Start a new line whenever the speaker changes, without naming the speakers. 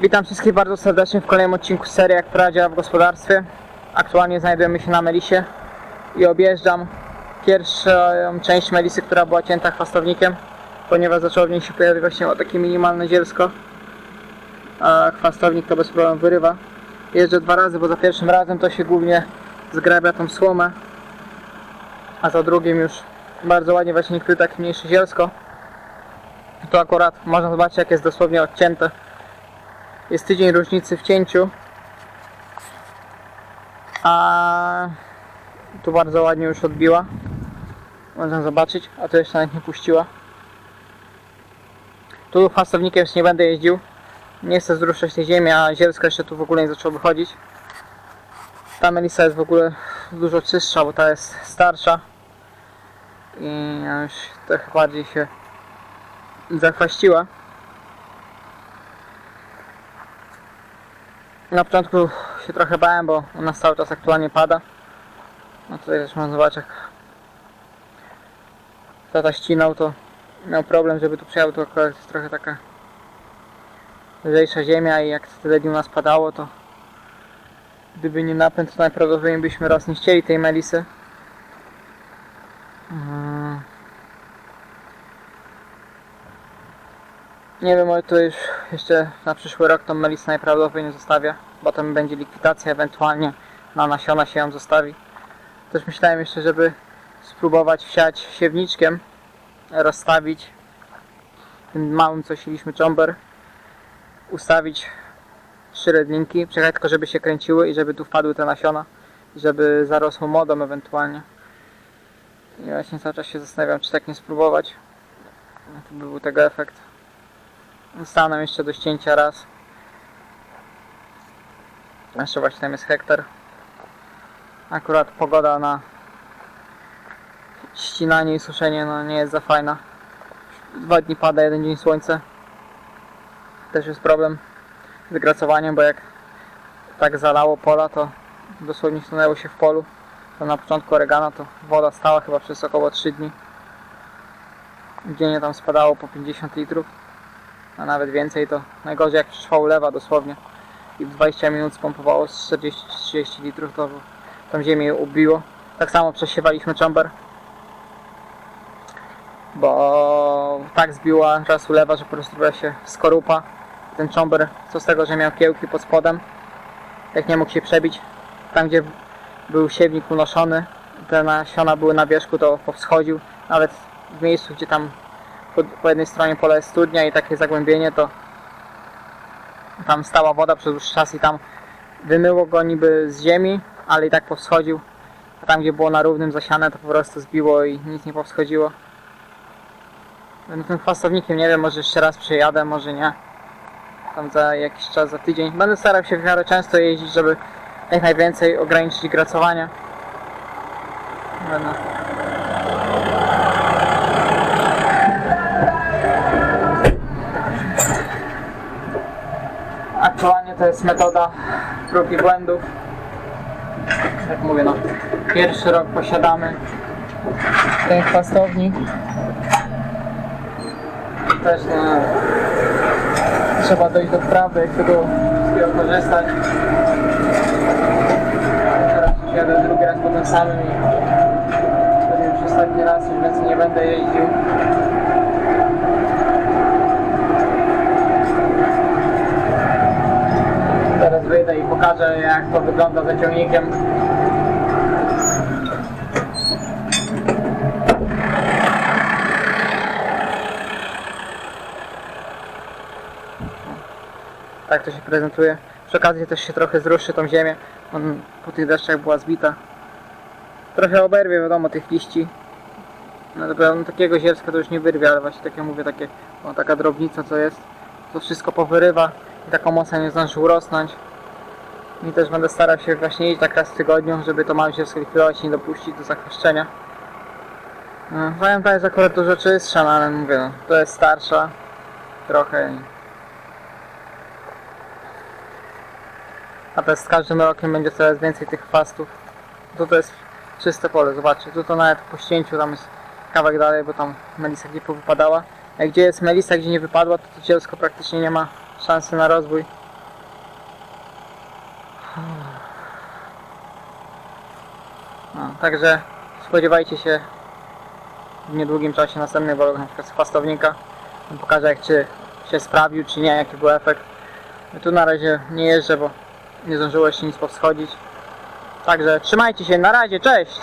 Witam wszystkich bardzo serdecznie w kolejnym odcinku serii Jak Prawa działa w gospodarstwie. Aktualnie znajdujemy się na Melisie i objeżdżam pierwszą część Melisy, która była cięta chwastownikiem, ponieważ zaczęło w niej się pojawiać właśnie o takie minimalne zielsko. A chwastownik to bez problemu wyrywa. Jeżdżę dwa razy, bo za pierwszym razem to się głównie zgrabia tą słomę, a za drugim już bardzo ładnie właśnie kryje takie mniejsze zielsko. Tu akurat można zobaczyć jak jest dosłownie odcięte. Jest tydzień różnicy w cięciu. A tu bardzo ładnie już odbiła. Można zobaczyć, a tu jeszcze nawet nie puściła. Tu fastownikiem już nie będę jeździł. Nie chcę zruszać tej ziemi, a zielsko jeszcze tu w ogóle nie zaczęło wychodzić. Ta melisa jest w ogóle dużo czystsza, bo ta jest starsza. I już trochę bardziej się zachwaściła. Na początku się trochę bałem, bo u nas cały czas aktualnie pada. No tutaj też można zobaczyć jak tata ścinał to miał problem, żeby tu przejechał, to akurat jest trochę taka lżejsza ziemia i jak wtedy u nas padało, to gdyby nie napęd, to najprawdopodobniej byśmy raz nie chcieli tej melisy. Mm. Nie wiem, może to już jeszcze na przyszły rok tą melisę najprawdopodobniej zostawię. Potem będzie likwidacja, ewentualnie na nasiona się ją zostawi. Też myślałem jeszcze, żeby spróbować wsiać siewniczkiem, rozstawić tym małym, co sieliśmy czomber, ustawić trzy redlinki, przejechać tylko, żeby się kręciły i żeby tu wpadły te nasiona, i żeby zarosło modą ewentualnie. I właśnie cały czas się zastanawiam, czy tak nie spróbować. To by był tego efekt. Zostaną jeszcze do ścięcia raz. Jeszcze właśnie tam jest hektar. Akurat pogoda na ścinanie i suszenie no nie jest za fajna. Dwa dni pada, jeden dzień słońce. Też jest problem z gracowaniem, bo jak tak zalało pola, to dosłownie stanęło się w polu. To na początku oregano to woda stała chyba przez około 3 dni. Dziennie tam spadało po 50 litrów, a nawet więcej to najgorzej jak przyszła ulewa dosłownie i w 20 minut spompowało z 40-30 litrów, to tą ziemię ubiło. Tak samo przesiewaliśmy chamber, bo tak zbiła raz ulewa, że po prostu robiła się skorupa. Ten chamber, co z tego, że miał kiełki pod spodem, jak nie mógł się przebić, tam gdzie był siewnik unoszony, te nasiona były na wierzchu, to powschodził, nawet w miejscu, gdzie tam po, po jednej stronie pola jest studnia i takie zagłębienie, to tam stała woda przez dłuższy czas i tam wymyło go niby z ziemi, ale i tak powschodził. A tam gdzie było na równym zasiane to po prostu zbiło i nic nie powschodziło. No, tym chwastownikiem nie wiem, może jeszcze raz przejadę, może nie. Tam za jakiś czas, za tydzień. Będę starał się w miarę często jeździć, żeby jak najwięcej ograniczyć gracowanie. Będę. Aktualnie to jest metoda prób i błędów. Jak mówię, no, pierwszy rok posiadamy ten chwastownik. Też no, trzeba dojść do wprawy, jak tego korzystać. Teraz jadę drugi raz po tym samym i pewnie już ostatni raz, więcej nie będę jeździł. I pokażę jak to wygląda za ciągnikiem. Tak to się prezentuje. Przy okazji też się trochę zruszy tą ziemię. On po tych deszczach była zbita. Trochę oberwie wiadomo tych liści. No dobra, no, takiego zielska to już nie wyrwie, ale właśnie tak jak mówię, takie, taka drobnica co jest, to wszystko powyrywa i taką mocno nie zdąży urosnąć. I też będę starał się właśnie iść tak raz w tygodniu, żeby to małe zielsko likwidować i nie dopuścić do zachwaszczenia. No, powiem, ta jest akurat dużo czystsza, no ale mówię, no, to jest starsza trochę. A jest z każdym rokiem będzie coraz więcej tych chwastów. Tu to jest czyste pole, zobaczcie, tu to nawet po ścięciu tam jest kawałek dalej, bo tam melisa gdzie powypadała. A gdzie jest melisa, gdzie nie wypadła, to to zielsko praktycznie nie ma szansy na rozwój. No, także spodziewajcie się w niedługim czasie następnych vlogów, na przykład z chwastownika. Pokażę jak czy się sprawił, czy nie, jaki był efekt. Tu na razie nie jeżdżę, bo nie zdążyło jeszcze nic powschodzić. Także trzymajcie się, na razie, cześć!